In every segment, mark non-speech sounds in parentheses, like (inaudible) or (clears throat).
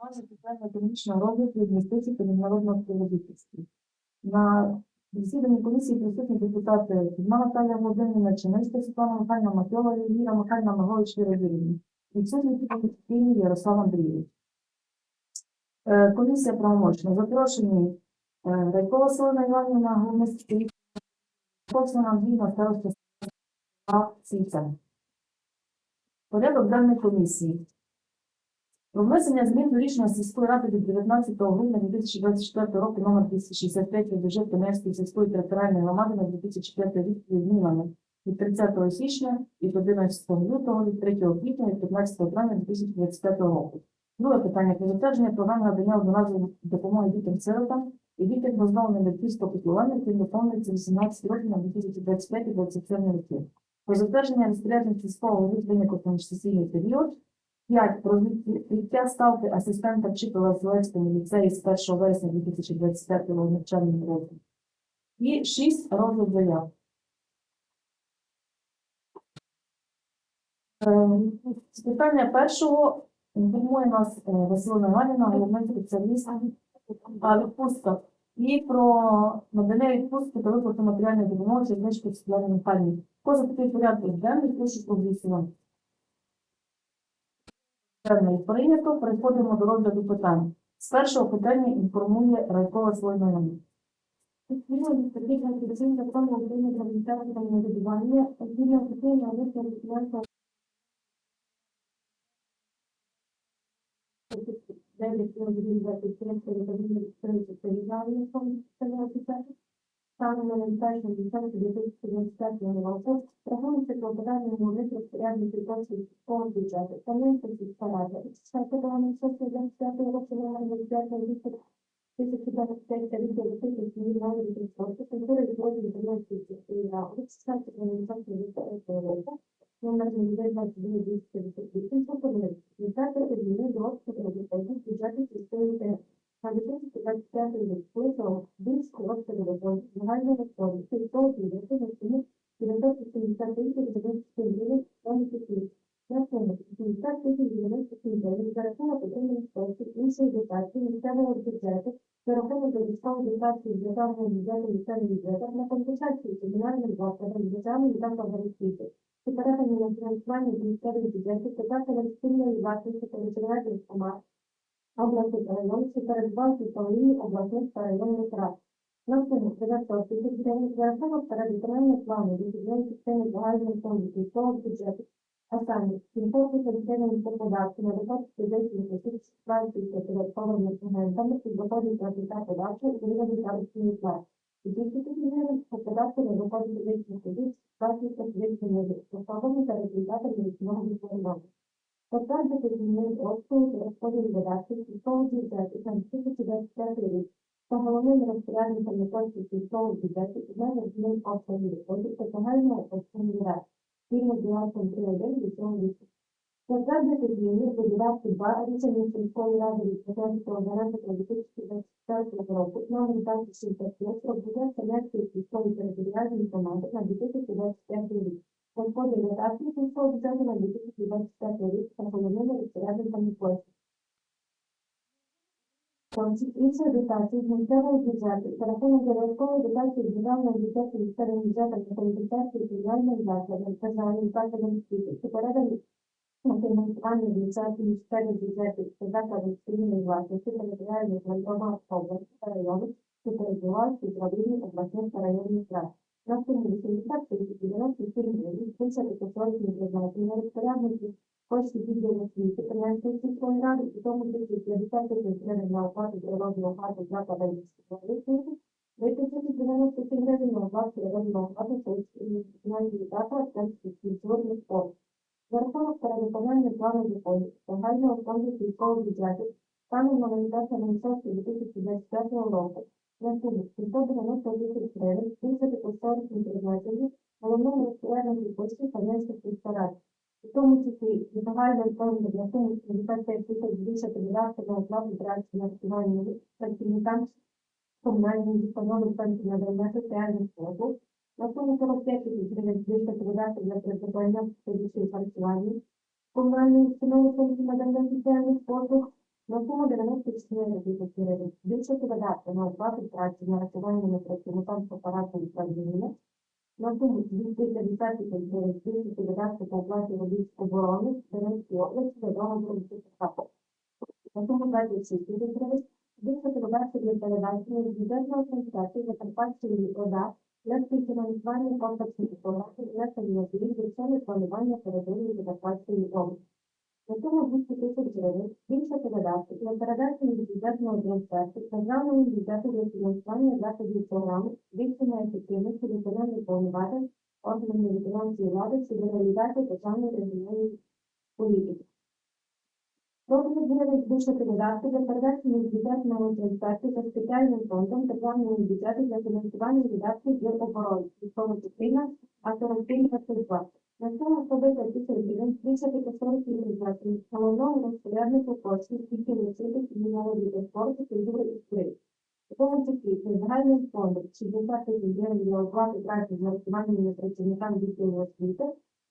базі питання економічного розвитку інвестицій та міжнародного співробітництва. На засіданні комісії присутні депутати Кузьма Наталія Володимирівна, Чиницька Світлана Михайлівна, Матьова Віра Михайлівна, Магович Віра Юрівна. Відсутні Київ Ярослав Андрійович. Е, Комісія правомочна. Запрошені е, Райкова Солона Іванівна, головний спеціаліст, Косина Андрійна, староста села Порядок денний комісії. Про внесення змін до рішення сільської ради від 19 грудня 2024 року номер 263 бюджет Донецької сільської територіальної громади на 2004 рік зі змінами від 30 січня від 11 лютого від 3 квітня від 15 травня 2025 року. Друге питання про затвердження програми надання одноразової допомоги дітям-сиротам і дітям позбавленим батьківського піклування, яким виповнюється 18 років на 2025-2027 роки. Про затвердження розпорядження сільського витребення конституційний період 5. Про відкриття ставки асистента вчителя в Зеленському ліцеї з 1 вересня 2025 навчального року. І 6. Розгляд заяв. Е, З питання першого інформує нас е, Василина Іванівна, головний спеціаліст відпустка. І про надання відпустки та виплату матеріальної допомоги Чернички Світлані Михайлівні. Кожен такий порядок денний, прошу проголосувати. Денний прийнято, переходимо до розгляду питань. З першого питання інформує Райкова Слойнова. Відповідно до статті 27 закону України про місцеве самоврядування, згідно з яким на висновку фінансового Саме на 2025 року рахується клопотання головних розпорядників коштів сільського бюджету. Комісія сільська рада. Четверте головне сесія 25 року номер 25 листа 1025 відділу тисяч мільйонів відсотків, культури відводів від Донецької сільської ради, четверте організації від року, номер 228 пропонує віддати зміни до розпорядників бюджету сільської ради. На 2025 рік вийшло більш коротко роботи, загального фонду, бюджету на суму 970 тисяч 94 гривень та місяців. На суму 70 тисяч 97 гривень за рахунок та районів чи передбачити та лінії обласних та районних рад. На суму 900 тисяч гривень за рахунок передвиконання плану відповідної частини загального фонду сільського бюджету, а саме 700 тисяч по податку на доход фізичних осіб з сплачується податковими агентами і доходить платника податку у вигляді заробітної плати. І 200 тисяч гривень по податку на доход фізичних осіб сплачується фізичними особами та результатами річного відповідання. Затвердити зміни розповідь та розподіл видатків сільського бюджету на 2025 рік та головним розпорядником коштів сільського бюджету і мене змін обсягів доходів та загального обсягу рад. Згідно з балансом 3.1 від цього року. Затвердити зміни до видатків 2 рішення сільської ради від 15 березня 2024 року номер 2065 про бюджет Семерської сільської територіальної команди на 2025 рік. Розподіл видатків сільського бюджету на 2025 рік та головними розпорядниками коштів. Коштів іншої дотації з місцевого бюджету за рахунок додаткової дотації державного бюджету місцевим бюджетом та компенсації комунальним закладам державним закладам освіти, що передані на фінансування бюджету місцевих бюджетів та закладів спільної власності територіальних громад області та районів, що перебувають у управлінні обласних та районних рад. На суму 80 тисяч 94 гривень збільшити посольські призначення розпорядників коштів відділу освіти, Кам'янської сільської ради, і тому числі 50 тисяч гривень на оплату природного газу закладам міської освіти, виключити 97 гривень на оплату природного газу комунальної заклад та культурних спорту. За рахунок перевиконання плану доходів загального фонду сільського бюджету станом на 26 2025 року 790 тисяч гривень. Збільшити кошторисні призначення головному розпоряднику коштів Кам'янських сільськарад. У тому числі і загальним фондом на суму 75 тисяч збільшити видатки на оплату праці на рахування працівникам комунальної установи центру надання соціальних послуг, суму 45 тисяч гривень збільшити видатки на придбання фізичної харчування, комунальної установи центру надання соціальних послуг, На суму 94 тисячі гривень збільшити видатки на оплату праці на рахування працівникам апарату управління. На суму 250 тисяч збільшити видатки по оплаті робіт оборони Донецької області за договором ЦКП. На суму 26 тисяч гривень збільшити видатки для передачі з бюджетної організації Закарпатської ОДА для співфінансування комплексних програм для санітарів державне планування території Закарпатської області. На суму 200 тисяч гривень збільшити видатки для передачі від бюджетного трансферту державному бюджету для фінансування заходів програми збільшення ефективності виконання повноважень органів виконавчої влади щодо реалізації державної регіональної політики. Проти гривень збільшити видатки для передачі бюджетного трансферту за спеціальним фондом державного бюджету для фінансування видатків для оборони, військова частина, оперативна служба. На суму 110 тисяч гривень збільшити кошторисні видатки головного розпоряднику коштів, які носити кримінальної та спорту, культури і сприяти. У тому числі при загальним 60 тисяч гривень для оплати праці з нарахуваннями працівникам відділу освіти,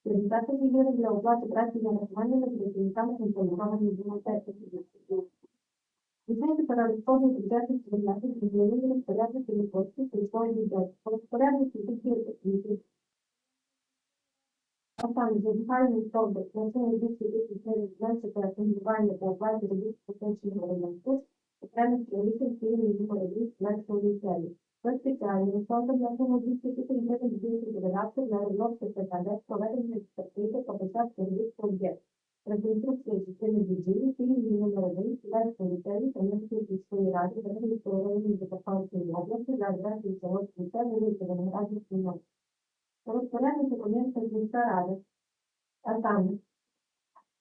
50 тисяч гривень для оплати праці з нарахуваннями працівникам інформованих бібліотеки. Відповідно перерозподіл бюджетних видатків з змінами розпорядників коштів сільської бюджету. Розпорядники відділу освіти а там же загальний на суму 200 тисяч гривень зменшити асигнування та оплати робіт поточного ремонту, окремих чоловіків цілої боротьби з меншого ліцею. За спеціальним фондом на суму 200 тисяч гривень збільшити видатки на розробку ПКД, проведення експертизи та початку робіт по об'єкту. Реконструкція частини будівлі, фільмі номер 1, Сіверського ліцею та Міської сільської ради, Верховського району Закарпатської області, за адресою село Ліцею, вулиця Виноградів, 17. Розпорядник документів міська ради. А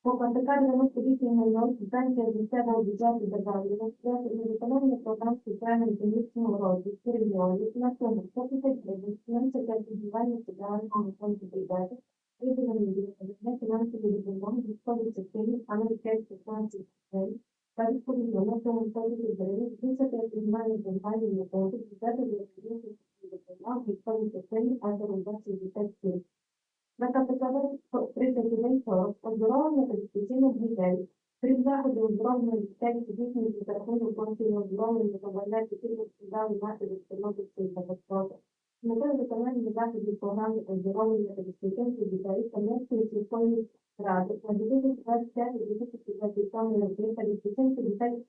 по КТК 9800 субвенція з місцевого бюджету державного бюджету на виконання програм соціально-економічного розвитку регіонів на суму 100 тисяч гривень, фінансове фінансування соціального фонду бюджету, виділені для фінансової допомоги військовій частині американських фінансів систем та відповідно на суму 100 тисяч гривень, збільшити фінансування компанії на фонду бюджету для фінансової допомоги військовій частині Азербайджанської дітей на КПКВ 39 40 оздоровлення та відпочинок дітей. Крім заходів оздоровлення дітей фізичної та рахунку консульного оздоровлення та вважання які розповідали наслідок Чорнобильської катастрофи. З метою виконання заходів програми оздоровлення та відпочинку дітей Кам'янської сільської ради на 2025-2027 роки та відпочинку дітей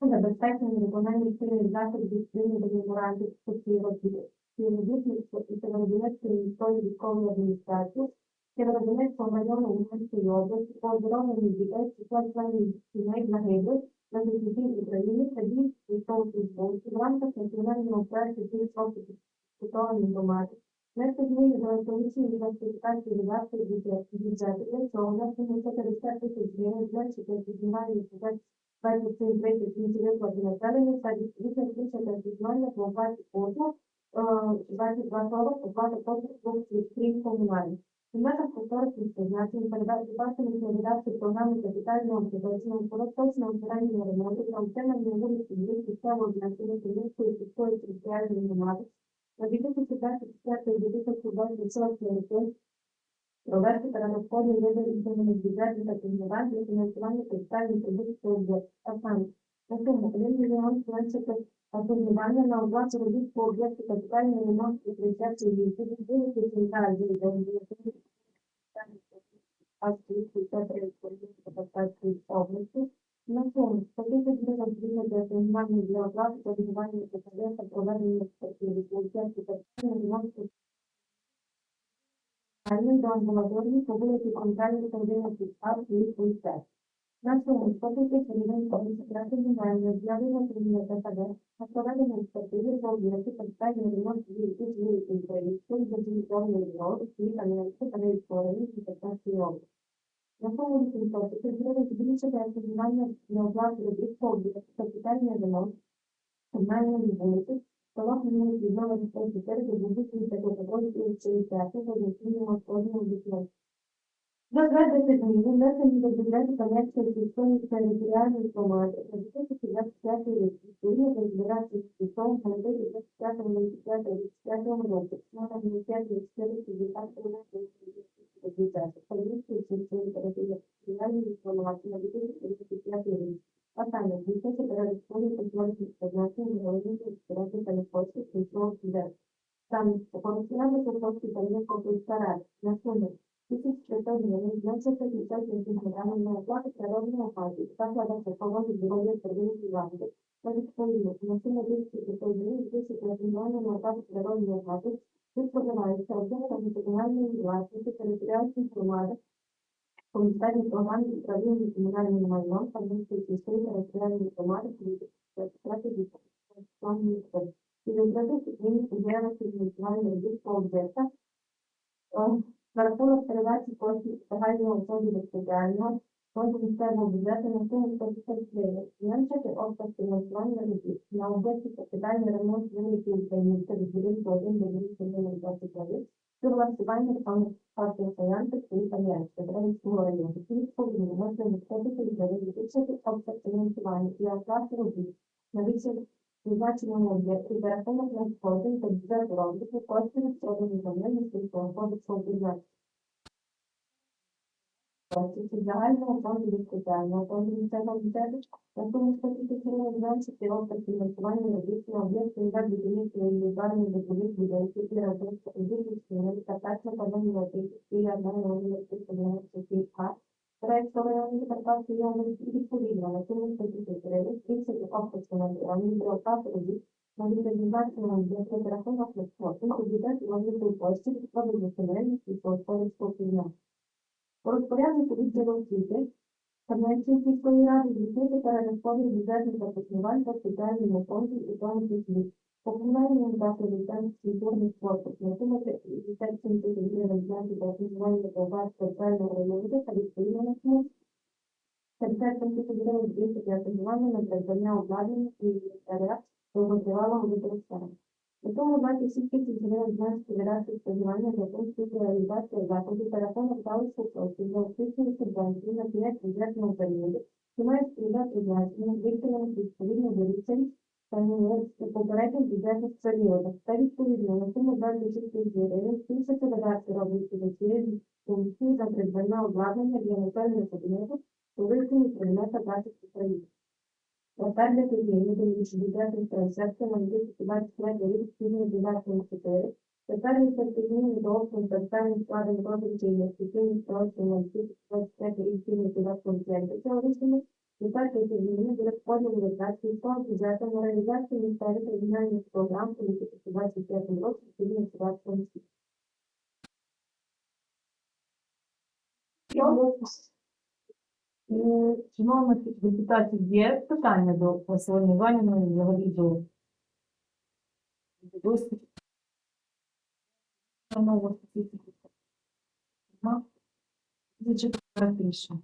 забезпечення виконання спільних заходів відповідно до меморандуму співробітництва співробітництво і Северодонецької міської військової адміністрації, Северодонецького району Луганської області по оздоровленню дітей числа членів сімей загиблих на захисті України та дій військовослужбовців в рамках національного проекту «Київської ситуації громади». Внести зміни до екологічної диверсифікації видатків бюджету. Для цього внесено 400 тисяч гривень зменшити фінансування бюджет 27 30 інші виплати населення та відповідно збільшити фінансування по оплаті послуг 2240 2023 комунальних. У межах повторних призначень передачі бачення реалізації програми капітального підвищеного поросточного середнього ремонту та утримання вулиці Львів місцевого значення Київської сільської територіальної громади на 2024-2026 роки провести та розходи виділення бюджетів та фінансування для фінансування капітальних прибутків об'єктів, а саме на суму 1 мільйон 700 Формування на оплату робіт по об'єкту капітального ремонту прийняття відповідь вулиці Центральної Ділянки Австрії та Трейської області? На суму 130 мільйонів гривень для формування для оплати формування та проведення експертизи по об'єкту капітального ремонту. До амбулаторії по вулиці Центральної Ділянки Австрії та 11 А в Київської церкви. На суму 100 тисяч гривень комісії мінімальної для виготовлення ПКД на проведення експертизи по об'єкту капітальний ремонт вулиці вулиці Української, Державної роду, Кам'янської та Реєстрованої Закарпатської області. На суму 800 тисяч гривень збільшити асигнування на оплату робіт по об'єкту капітальний ремонт комунальної вулиці Село Хмельницький відновлення 104 до будівлі та категорії цієї театри за засіданням кожного дітей. Затвердити зміни, внесені до бюджету Кам'янської сільської територіальної громади на 2025 рік. Відповідно до збирації сільського громади 25 25 25 року. Номер 54 50 бюджету. Кам'янської сільської територіальної громади на 2025 рік. Останнє, здійснити перерозподіл коштів призначення головних розпорядниками коштів військових бюджетів. Там користуватися коштів переліку старат на суму 1400 гривень, зменшити бюджетні фінансування оплати природного газу, та вкладати погоди здоров'я торгівлі влади. Та відповідно, 200 гривень, 1000 гривень на оплату природного газу, що споживається об'єктами комунальної власності територіальної громади, Комітетні програми управління комунальним майном та сільської територіальної громади стратегії плану і розробити зміни у діяльності фінансування Е, за рахунок передачі коштів загального фонду безпеціального фонду місцевого бюджету на суму 150 гривень, зменшити обсяг фінансування робіт. На об'єкті капітальний ремонт вулиці Українська від будинку 1 до вулиці номер 29 Фінансування рекламних партій Саянти і Італіянська Дравицького району. Відповідно, можна відходити від збільшити обсяг фінансування і оплати робіт. На більше призначеному об'єкті за рахунок надходжень та бюджету розвитку коштів від продажу землі сільського кодексу бюджету. Коштів загального фонду від спеціального фонду місцевого бюджету на 100 тисяч гривень зменшити обсяг фінансування робіт на об'єкти для будівництва і лікарні житлових будинків і розробки об'єктів та перша подання і одного університету А проєктованої Закарпатської області відповідно на 100 тисяч гривень збільшити обсяг фінансування для оплати робіт на відповідальному об'єкті за рахунок надходжень у бюджет і від сільськогосподарського підняття. По розпоряднику відділу освіти Кам'янської сільської ради здійснити перерозподіл бюджетних запропонувань та спеціальному фонду і тому числі. Комунальному закладу Кам'янський культурний спорту 57 тисяч гривень знати для фінансування та спеціального району та 57 тисяч гривень збільшити для фінансування на придбання обладнання і інвентаря довготривалого використання. У тому 26 тисяч гривень зменшити видатки споживання для функції реалізації заходів та рахунок залишку коштів за освічені субвенції на 5 бюджетного періоду, що мають спільне призначення, виконаних відповідно до та попередніх бюджетних періодах. Та відповідно на 26 тисяч гривень збільшити видатки робити до цієї функції за придбання обладнання для навчального кабінету у вигляді предмета захисту України. Затвердити зміни до бюджетних трансфертів на 2023 рік спільно з бюджетом 4. Затвердити зміни до обсягу представлень складень розвитку інвестиційних проєктів на 2023 рік спільно з бюджетом 5 Затвердити зміни видатків фонд бюджету на реалізацію місцевих регіональних програм у 2025 році спільно з бюджетом 4. Е, Шановних депутатів, є питання до Василини Іванівни, взагалі до до виступу? Шановних депутатів? Зачитаю рішення.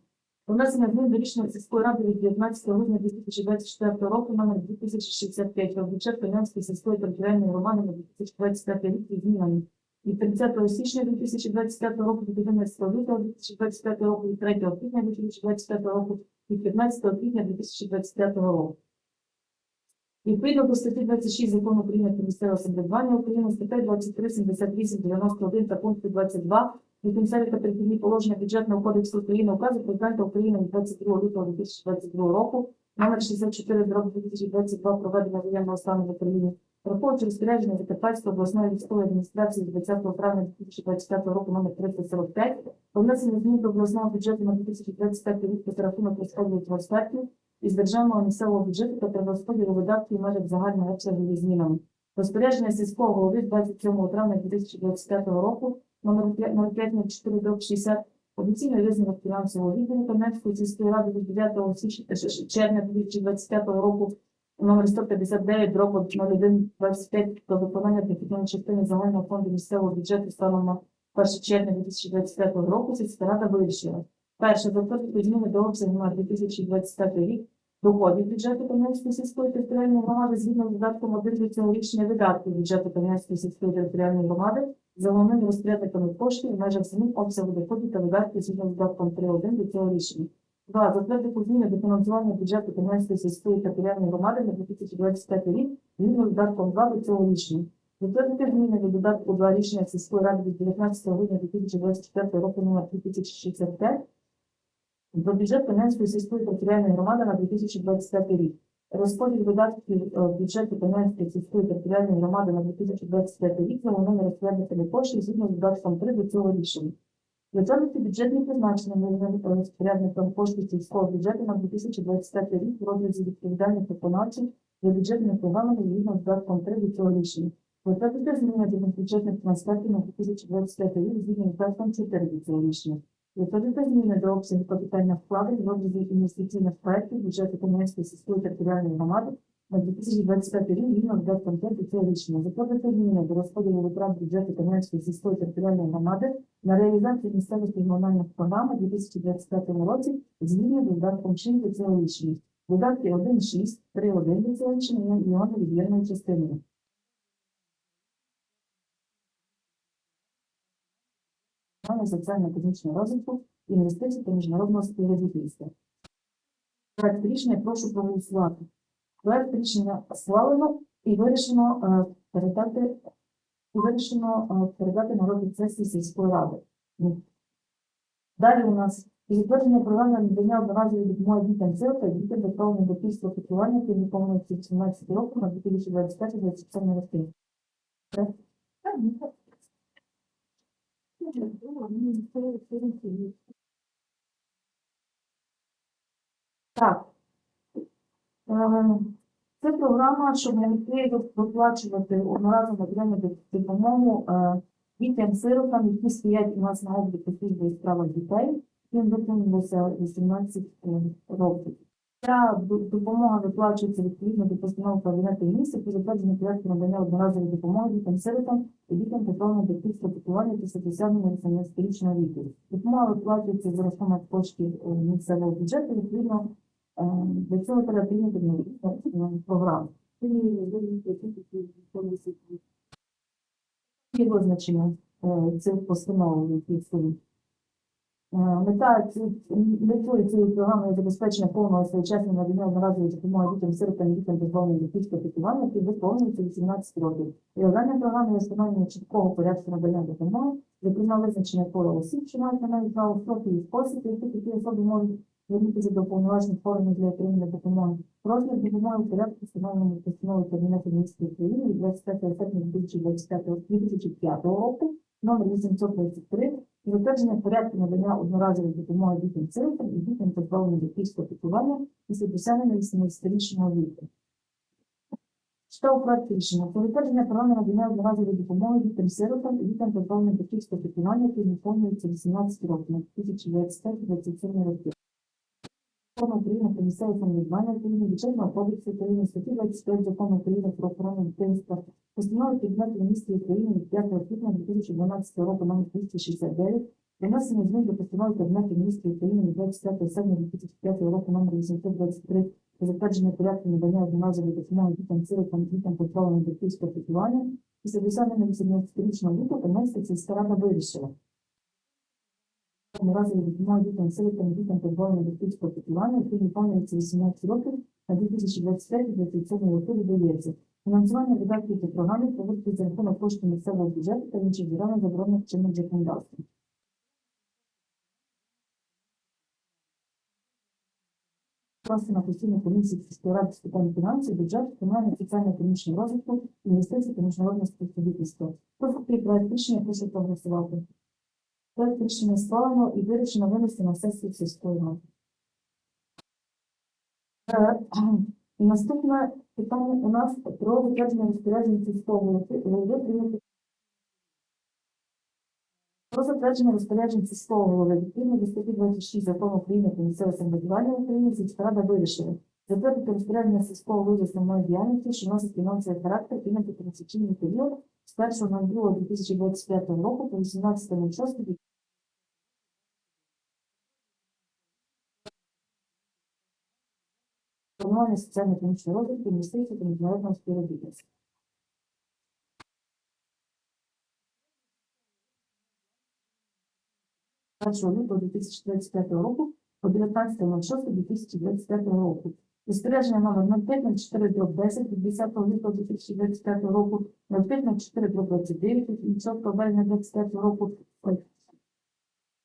Про внесення змін до рішення сільської ради від 19 грудня 2024 року номер 2065 про бюджет Кам'янської сільської територіальної громади на 2025 рік зі змінами від 30 січня 2025 року до 11 лютого 2025 року, від 3 квітня 2025 року, від 15 квітня 2025 року. Відповідно до статті 26 Закону України про місцеве самоврядування України, статей 23, 78, 91 та пункту 22 Прикінцеві та перехідні положення бюджетного кодексу України указу президента України 22 лютого 2022 року номер 64 2022 проведення воєнного стану в Україні Враховуючи розпорядження Закарпатської обласної військової адміністрації з 20 травня 2025 року номер 345 про внесення змін до обласного бюджету на 2025 рік за рахунок розподілу трансфертів із державного місцевого бюджету та перерозподілу видатків в межах загального обсягу змінами. Розпорядження сільського голови 27 травня 2025 року номер 504 60 офіційно визнано фінансового відділу Кам'янської сільської ради від 9 січня червня 2025 року номер 159 дробу 0125 про виконання дохідної частини загального фонду місцевого бюджету станом на 1 червня 2025 року сільська рада вирішила. Перше, затвердити зміни до обсягу на 2025 рік доходів бюджету Кам'янської сільської територіальної громади згідно з додатком 1 до цього рішення видатків бюджету Кам'янської сільської територіальної громади за головними розпорядниками коштів в межах самих обсягу доходів та видатків згідно з додатком 3.1 до цього рішення. Два. Затвердити зміни до фінансування бюджету Кам'янської сільської територіальної громади на 2025 рік згідно з додатком 2 до цього рішення. Затвердити зміни до додатку 2 рішення сільської ради від 19 грудня 2024 року номер 2065 Про бюджет Кам'янської сільської територіальної громади на 2025 рік. Розподіл видатків е, бюджету Кам'янської сільської територіальної громади на 2025 рік за головними розпорядниками коштів згідно з додатком 3 до цього рішення. Затвердити бюджетні призначення головним розпорядником коштів сільського бюджету на 2025 рік в розрізі відповідальних виконавців за бюджетними програмами згідно з додатком 3 до цього рішення. Затвердити зміни до бюджетних трансфертів на 2025 рік згідно з додатком 4 до цього рішення. Відповідно зміни до обсягу капітальних вкладень в розрізі інвестиційних проєктів бюджету Кам'янської сільської територіальної громади на 2025 рік 5 до цього рішення. Затвердити зміни до розподілу витрат бюджету Кам'янської сільської територіальної громади на реалізацію місцевих регіональних програм у 2025 році згідно з додатком 6 до цього рішення. Додатки 1.6, 3.1 до цього рішення і його невід'ємною частиною. Програми соціально-економічного розвитку, інвестицій та міжнародного співробітництва. Проект рішення прошу проголосувати. Проект рішення схвалено і вирішено е, передати і вирішено е, передати на розгляд сесії сільської ради. Далі у нас відтвердження програми надання одноразової допомоги дітям сил дітям доправлення до після піклування, які виконуються 18 років на 2025-2027 роки. Так. Е, Це програма, щоб могли виплачувати одноразову матеріальну допомогу е, дітям-сиротам, які стоять у нас на обліку служби у справах дітей, їм виповнилося 18 років. Ця допомога виплачується відповідно до постанови Кабінету міністрів про затвердження проекту надання одноразової допомоги дітям-сиротам і дітям позбавлених батьківського піклування після досягнення 18-річного віку. Допомога виплачується за рахунок коштів е, місцевого бюджету, відповідно е, для цього е, програму. Є визначення е, цих постанов, які стоїть. Е, Мета ці- метою цієї програми забезпечення повного своєчасного надання одноразової допомоги дітям сиротам дітям позбавлених батьківського піклування, які виповнюються 18 років. І завдання програми є встановлення чіткого порядку надання допомоги, зокрема визначення кола осіб, що мають на неї право строки і спосіб, які такі особи можуть звернутися до повноважних органів для отримання допомоги. Розмір допомоги в порядку встановленому постановою Кабінету міністрів України від 25 серпня 2025 року, номер 823, і затвердження порядку надання одноразової допомоги дітям сиротам і дітям позбавлених батьківського піклування після досягнення 18-річного віку. Читав проект рішення про затвердження програми надання одноразової допомоги дітям сиротам і дітям позбавлених батьківського піклування, які виповнюються 18 років на 2025-2027 роки. Закону України про місцеве самоврядування України, бюджетного кодексу України, статті 25 Закону України про охорону дитинства, постанови Кабінету міністрів України від 5 квітня 2012 року номер 269, внесення змін до постанови Кабінету міністрів України від 25 серпня 2005 року номер 823 про затвердження порядку надання одноразової допомоги дітям сиротам, дітям позбавлених батьківського піклування, після досягнення 18-річного віку Кам'янська сільська рада вирішила одноразові допомоги дітям сиротам, дітям позбавлених батьківського піклування, які виконуються 18 років на 2025-2027 роки видається. Фінансування видатків та програми проводиться за рахунок коштів місцевого бюджету та інших державних заборонених чинних законодавством. Власне, на постійній комісії сільської з питань фінансів, бюджету, виконання соціально-економічного розвитку, інвестицій та міжнародного співробітництва. За проект рішення прошу проголосувати? Проект рішення схвалено і вирішено винести на сесію сільської ради. Е, (clears throat) наступне питання. У нас про затвердження розпорядження сільського голови. Прийняти про затвердження розпоряджень сільського голови. Відповідно до статті 26 закону України про місцеве самоврядування України сільська рада вирішила затвердити розпорядження сільського голови основної діяльності, що носить фінансовий характер і на період з 1.02.2025 року по 18.06 Формування соціально-економічного розвитку, інвестицій та міжнародного співробітництва. Лютого 2025 року по 19.06.2025 року. Розпорядження номер 0504 10 від 10 лютого 2025 року, 0504 29 від 6 березня 2025 року,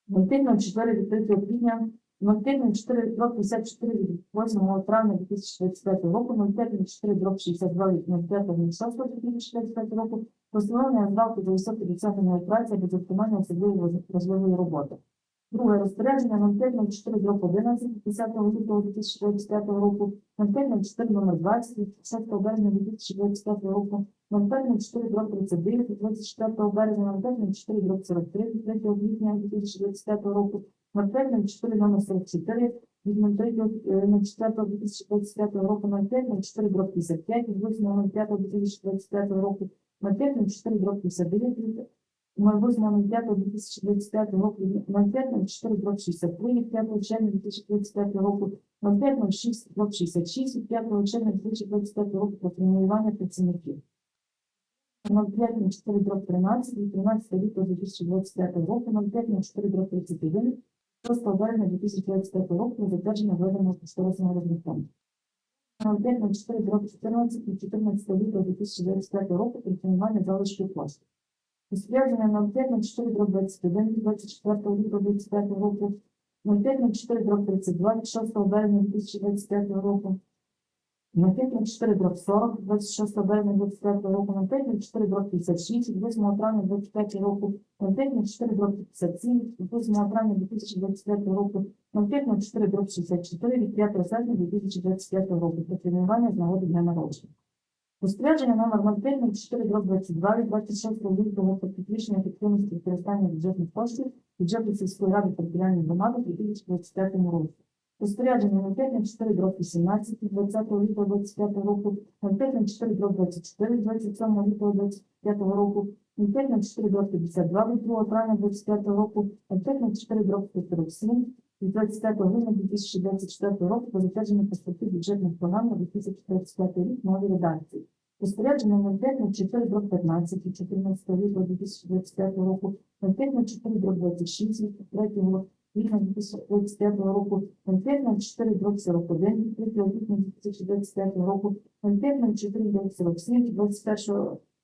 0504 від 3 квітня 0,4 дроб 54 від 8 травня 2025 року, 0,4 дроб 62 від 05.06 2025 року, постановлення надавки до висоти досягненої праці без виконання особливої важливої роботи. Друге розпорядження. 0,4 дроб 11 від 10 лютого 2025 року, 0,4 номер 20 від 6 березня 2025 року, 0,4 дроб 39 від 24 березня, 0,4 дроб 43 від 3 квітня 2025 року, 0,4 номер 44 від 03.04.2025 року, 0,4 дроб 55 від 8.05.2025 року, 0,4 дроб 59 від 08.05.2025 року, 0,4 дроб 63 від 5 червня 2025 року, 0,6 дроб 66 від 5 червня 2025 року про преміювання працівників. 0,4 дроб 13 від 13 лютого 2025 року, 0,4 дроб 31 6 березня 2025 року на затвердження введеного кошторисного розрахунку. 0,4 дроб 14 і 14 лютого 2025 року про залишки коштів. Розпорядження на 0,4 дроб 21 від 24 лютого 2025 року, 0,4 дроб 32 6 березня 2025 року, 0,4 дроб 40 26 березня 2025 року, на 0,4 дроб 56 8 травня 2025 року, на 0,4 дроб 57 8 травня 2025 року, на 0,4 дроб 64 від 5 серпня 2025 року про преміювання з нагоди дня народження. Розпорядження номер 0,4 дроб 22 від 26 лютого про підвищення ефективності використання бюджетних коштів бюджету сільської ради територіальної громади у 2025 році. Розпорядження 0,4 дроб 18 від 20 лютого 25 року, 0,4 дроб 24 від 27 лютого 25 року, 0,4 дроб 52 від 2 травня 25 року, 0,4 дроб 47 від 25 грудня 2024 року по затвердженню перспектив бюджетних програм на 2025 рік нові редакції. Розпорядження 0,4 дроб 15 від 14 лютого 2025 року, 0,4 дроб 26 від 3 квітня 2025 року, 0,4 дроб 41 від 3 квітня 2025 року, 0,4 дроб 47 від 21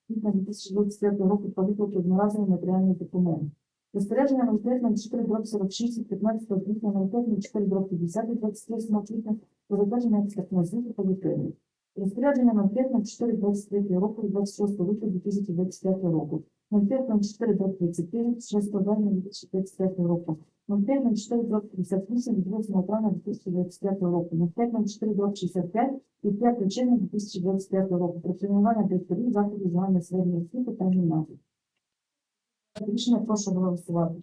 квітня 2025 року про виплату одноразової матеріальної допомоги. Розпорядження 0,4 дроб 46 від 15 квітня, 0,4 дроб 50 від 28 квітня про затвердження експертного звіту по лікарні. Розпорядження на 4 23 року від 26 лютого 2025 року. 04 до 35 від 6 березня 2025 року. 04 до 58 від 8 травня 2025 року. 04 до 65 від 5 червня 2025 року. Про тренування директорів заходів загальної середньої освіти та гімназії. Рішення прошу голосувати.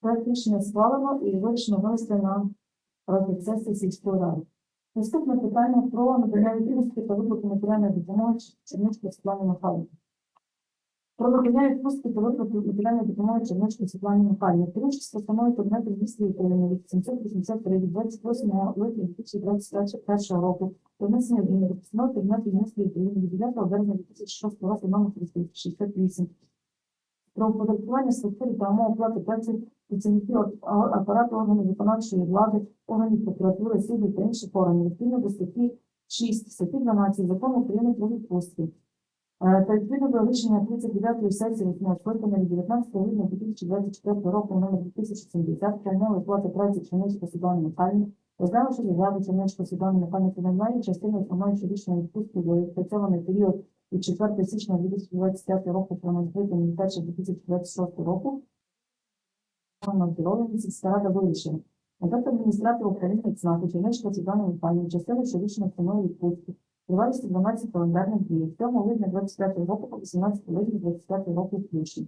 Проект рішення схвалено і вирішено винести на розгляд сесії сільської ради. Наступне питання про надання відповідності та виплату матеріальної допомоги Чернички Світлані Михайлівні. Про надання відпустки та виплату матеріальної допомоги Чернички Світлані Михайлівні. Керуючись постановою Кабінету міністрів України від 783 від 28 липня 2021 року про внесення до постанови Кабінету міністрів України від 9 березня 2006 року номер 368 про оподаткування структури та умов оплати праці працівників апарату органів виконавчої влади, органів прокуратури, судів та інших органів, відповідно до статті 6, статті 12 Закону України про відпустки. Та відповідно рішення 39-ї сесії 8 скликання від 19 грудня 2024 року номер 2070 про умови оплати праці Чернечка Світлани Михайлівни, розглянувши заяву Чернечка Світлани Михайлівни Кіномної частини виконуючи рішення відпустки до відпрацьований період від 4 січня 2025 року по 01 2026 року здоров'я сільська рада вирішила. Надати адміністратору України ЦНАПу Чернечка Світлана Михайлівна частини, що рішення встановлює відпустки. Тривалістю 12 календарних днів. 7 липня 25 року по 18 липня 25 року включно.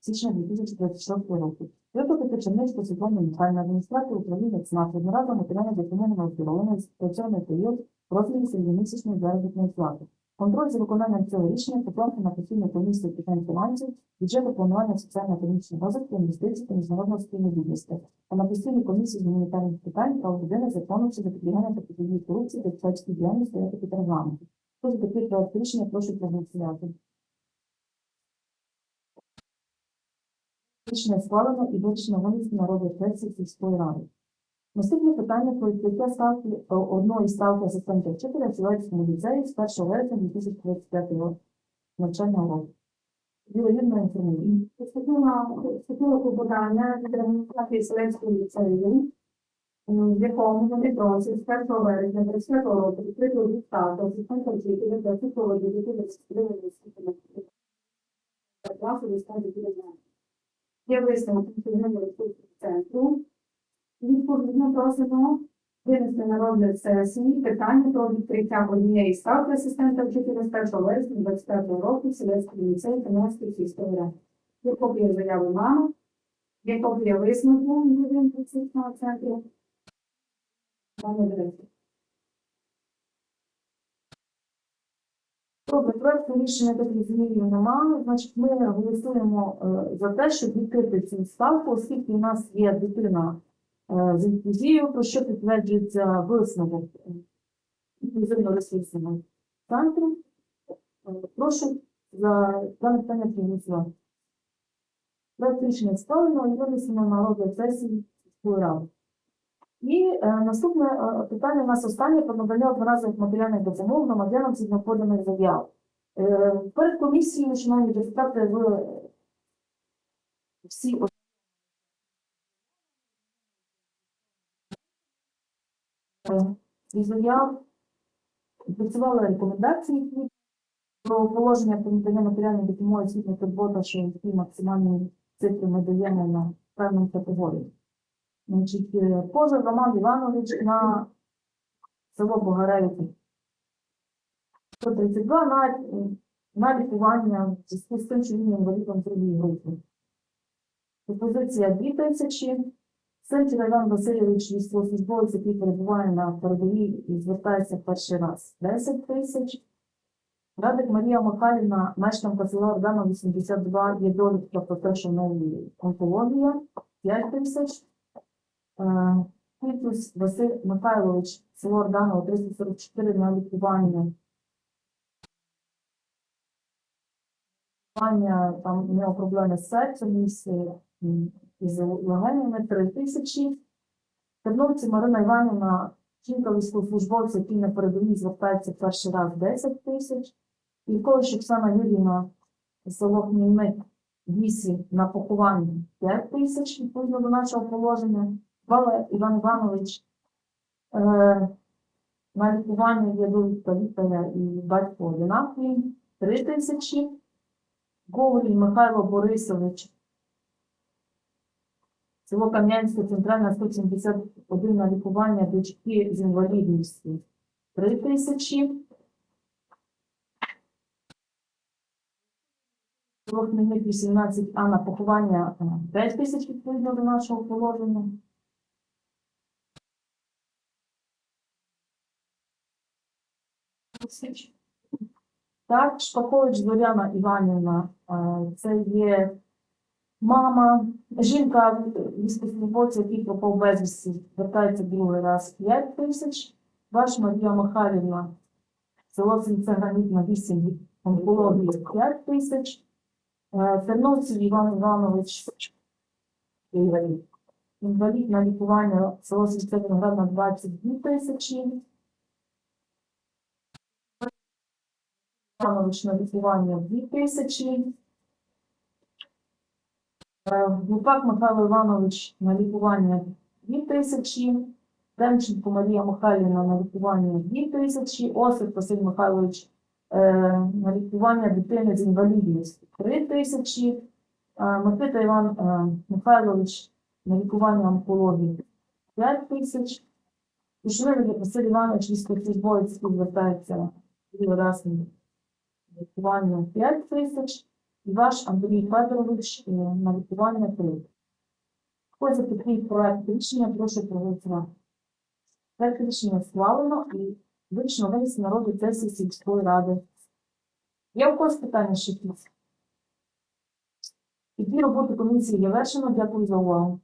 Січня 2024 року. Виплатити Чернечку світлому Михайлівну, адміністратору управління ЦНАП, одноразово матеріально оздоровлення з працьовний період розмірі середньомісячної заробітної плати. Контроль за виконанням цього рішення поклався на постійну комісію питань фінансів, бюджету планування соціально-економічного розвитку, інвестицій та міжнародного співробітництва, та на постійній комісії з гуманітарних питань та години закону щодо запобігання та протидії корупції та депутатській діяльності та під регламенту. За такий проект рішення, прошу проголосувати. Рішення схвалено і вирішено винести на розгляд сесії сільської ради. Наступне питання про відкриття ставки е, одної ставки асистента вчителя в Сілецькому ліцеї з 1 вересня 2025 року навчального року. вірогідно інформує. Поступило клопотання від адміністрації ліцею, в якому вони просять з 1 вересня 35 року відкрити відставку асистента вчителя для психології дітей класу стадії підрядної. Є висновок функціонального ресурсного центру. Відповідно просимо винести на розгляд сесії питання про відкриття однієї ставки асистента вчителя з 1 вересня 25 року в Селецькому ліцеї Кам'янської сільської ради. Є копія заяви мами, є копія висновку відповідного центру. Пане директор. Добре, проекту рішення таких змінів немає. Значить, ми голосуємо е, за те, щоб відкрити цю ставку, оскільки у нас є дитина з інклюзією, про що підтверджується висновок е, інклюзивно-ресурсного центру. Е, Прошу за дане питання проголосувати. Проект рішення схвалено і винесено на розгляд сесії сільської ради. І е, наступне е, питання у нас останнє про надання одноразових матеріальних допомог громадянам з знаходених заяв. Е, перед комісією, шановні депутати, ви всі е, із заяв працювали рекомендації про положення про надання матеріальної допомоги освітньої турбота, що які максимальні цифри ми даємо на певну категорію. Значить, е, Кожа Роман Іванович на село Богаревки. 132 на, е, на лікування в зв'язку з тим, що він інвалідом другої групи. Пропозиція 2 тисячі. Сенчер Іван Васильович, військовослужбовець, який перебуває на передовій і звертається перший раз 10 тисяч. Радик Марія Михайлівна, мешканка села Ордана 82, є довідка про те, що в онкологія 5 тисяч. Е, Квітус Василь Михайлович, село Орданово, 344 на. Лікування, Там у нього проблеми з серцем, із, легенями 3 тисячі. Терновці Марина Іванівна, жінка військовослужбовця, який на передовій звертається перший раз 10 тисяч. Ілкович Оксана Юрівна, село Хмільник, 8 на поховання 5 тисяч, відповідно до нашого положення. Вала Іван Іванович е, на лікування є довідка і батько одинакові 3 тисячі. Говорій Михайло Борисович, село Кам'янське, центральна 171 на лікування дочки з інвалідністю 3 тисячі. Село Хмельник 18 а на поховання е, 5 тисяч відповідно до нашого положення. Так, Шпакович Зоряна Іванівна, е, це є мама, жінка військовослужбовця, який пропав безвісті, звертається другий раз 5 тисяч. Ваш Марія Михайлівна, село Сільце Гранітна 8, онкологія 5 тисяч. Е, Терновців Іван Іванович, інвалід. Інвалід на лікування село Виноградна 22 тисячі. Іванович на лікування 2 тисячі. Е, Гупак Михайло Іванович на лікування 2 тисячі. Демченко Марія Михайлівна на лікування 2 тисячі. Осип Василь Михайлович е, на лікування дитини з інвалідністю 3 тисячі. Е, Микита Іван Михайлович на лікування онкології 5 тисяч. Кушневич Василь Іванович військовослужбовець, звертається раз лікування 5 тисяч, і ваш Андрій Федорович е, на лікування прийде. Хто за такий проект рішення, прошу проголосувати. Проект рішення схвалено і вично винесено на розгляд сесії сільської ради. Є у когось питання ще тут? І дві роботи комісії завершено. Дякую за увагу.